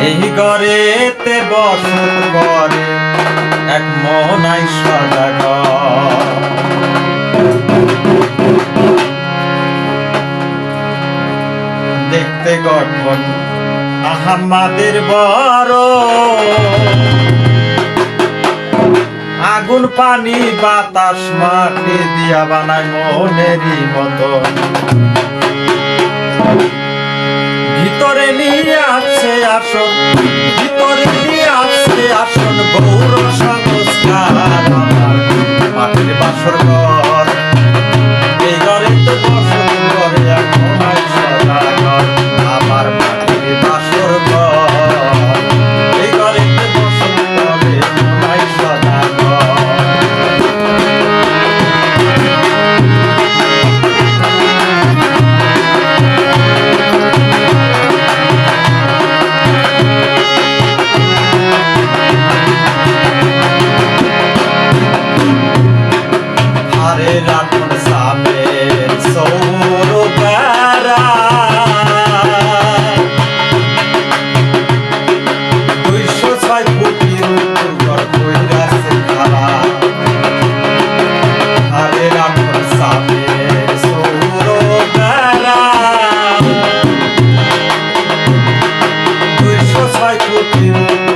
এই ঘরেতে বসত ঘরে এক মনাই সাদা দেখতে গঠন আহাম্মাদের বড়। আগুন, পানি, বাতাস, মাটি দিয়া বানায় মনেরই মতো ভিতরে নি আসন ভিতরে আছে আসন গৌর সংস্কার। আমার মাটির বাসর vai curtir.